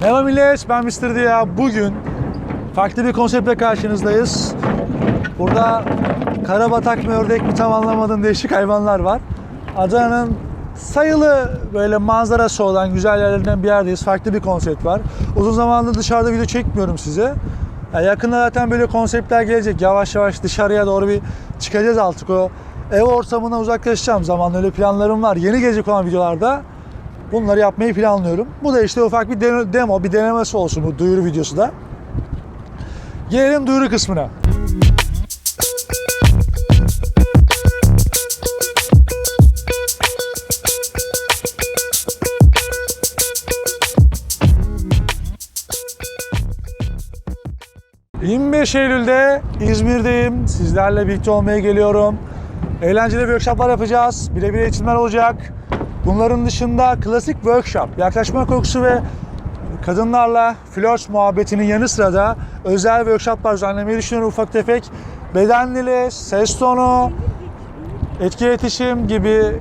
Merhaba millet, ben Mr. Dia. Bugün farklı bir konseptle karşınızdayız. Burada karabatak mı ördek mi tam anlamadığım değişik hayvanlar var. Adana'nın sayılı böyle manzarası olan güzel yerlerinden bir yerdeyiz. Farklı bir konsept var. Uzun zamandır dışarıda video çekmiyorum size. Yani yakında zaten böyle konseptler gelecek. Yavaş yavaş dışarıya doğru bir çıkacağız artık o ev ortamına uzaklaşacağım zamanla öyle planlarım var. Yeni gelecek olan videolarda bunları yapmayı planlıyorum. Bu da işte ufak bir demo- bir denemesi olsun bu duyuru videosu da. Gelelim duyuru kısmına. ...25 Eylül'de İzmir'deyim. Sizlerle birlikte olmaya geliyorum. Eğlenceli workshoplar yapacağız. Birebir eğitimler olacak. Bunların dışında klasik workshop, yaklaşma korkusu ve kadınlarla flört muhabbetinin yanı sıra da özel workshoplar düzenlemeyi düşünüyorum ufak tefek. Beden dili, ses tonu, etki iletişim gibi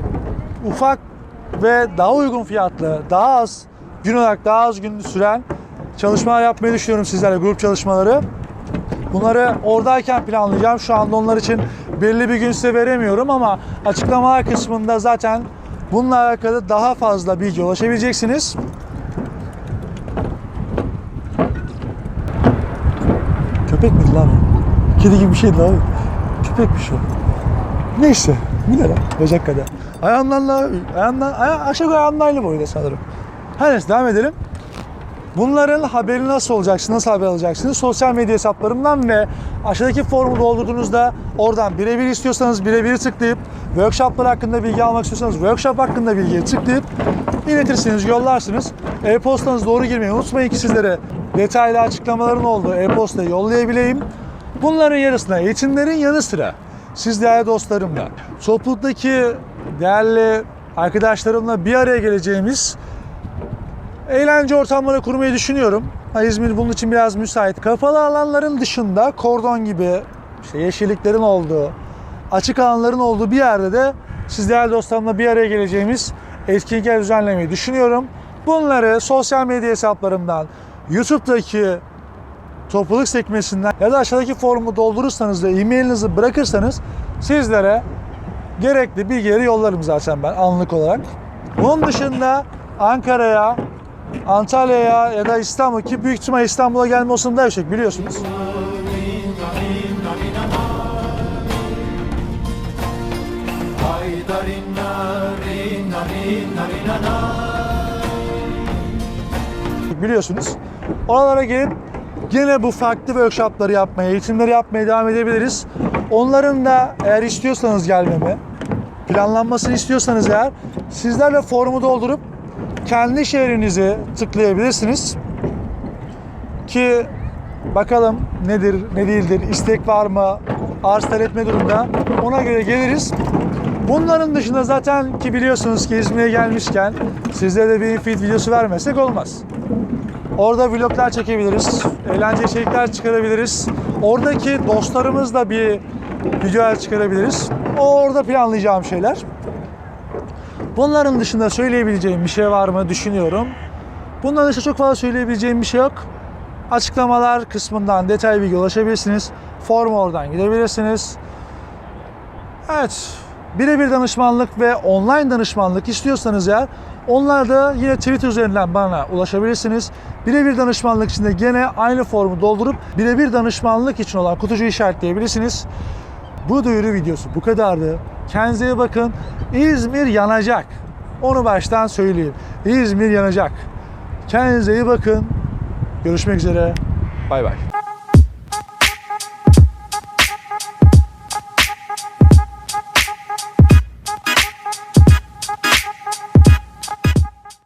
ufak ve daha uygun fiyatlı, daha az gün olarak daha az gün süren çalışmalar yapmayı düşünüyorum sizlerle, grup çalışmaları. Bunları oradayken planlayacağım. Şu anda onlar için belli bir gün size veremiyorum ama açıklamalar kısmında zaten bununla alakalı daha fazla bilgi ulaşabileceksiniz. Köpek miydi lan? Kedi gibi bir şeydi abi. Köpekmiş o. Neyse. Bu ne lan? Bacak kadar. Ayağımlarla, ayağımdan, aya, aşağı ayağımın aynı boyda sanırım. Her neyse devam edelim. Bunların haberi nasıl olacaksınız, nasıl haber alacaksınız? Sosyal medya hesaplarımdan ve aşağıdaki formu doldurduğunuzda oradan birebir istiyorsanız birebir tıklayıp workshoplar hakkında bilgi almak istiyorsanız workshop hakkında bilgiye tıklayıp iletirsiniz, yollarsınız. E-postanız doğru girmeyi unutmayın ki sizlere detaylı açıklamaların olduğu e-postayı yollayabileyim. Bunların yarısına eğitimlerin yanı sıra siz değerli dostlarımla, topluluktaki değerli arkadaşlarımla bir araya geleceğimiz eğlence ortamları kurmayı düşünüyorum. İzmir bunun için biraz müsait. Kapalı alanların dışında kordon gibi işte yeşilliklerin olduğu, açık alanların olduğu bir yerde de siz dostlarımla bir araya geleceğimiz etkinlikler düzenlemeyi düşünüyorum. Bunları sosyal medya hesaplarımdan, YouTube'daki topluluk sekmesinden ya da aşağıdaki formu doldurursanız da e-mailinizi bırakırsanız sizlere gerekli bilgileri yollarım zaten ben anlık olarak. Bunun dışında Ankara'ya, Antalya'ya ya da İstanbul ki büyük ihtimal İstanbul'a gelme olsun da yüksek biliyorsunuz. Biliyorsunuz. Oralara gelip yine bu farklı workshopları yapmaya, eğitimleri yapmaya devam edebiliriz. Onların da eğer istiyorsanız gelmemi, planlanmasını istiyorsanız eğer sizlerle formu doldurup kendi şehrinizi tıklayabilirsiniz. Ki bakalım nedir, ne değildir, istek var mı, arz talep durumda ona göre geliriz. Bunların dışında zaten ki biliyorsunuz ki İzmir'e gelmişken sizlere de bir feed videosu vermesek olmaz. Orada vloglar çekebiliriz, eğlence içerikler çıkarabiliriz. Oradaki dostlarımızla bir videolar çıkarabiliriz. O orada planlayacağım şeyler. Bunların dışında söyleyebileceğim bir şey var mı düşünüyorum. Bunların dışında çok fazla söyleyebileceğim bir şey yok. Açıklamalar kısmından detaylı bilgi ulaşabilirsiniz. Form oradan gidebilirsiniz. Evet. Birebir danışmanlık ve online danışmanlık istiyorsanız eğer onlar da yine Twitter üzerinden bana ulaşabilirsiniz. Birebir danışmanlık için de gene aynı formu doldurup birebir danışmanlık için olan kutucuğu işaretleyebilirsiniz. Bu duyuru videosu bu kadardı. Kendinize iyi bakın. İzmir yanacak. Onu baştan söyleyeyim. İzmir yanacak. Kendinize iyi bakın. Görüşmek üzere. Bay bay.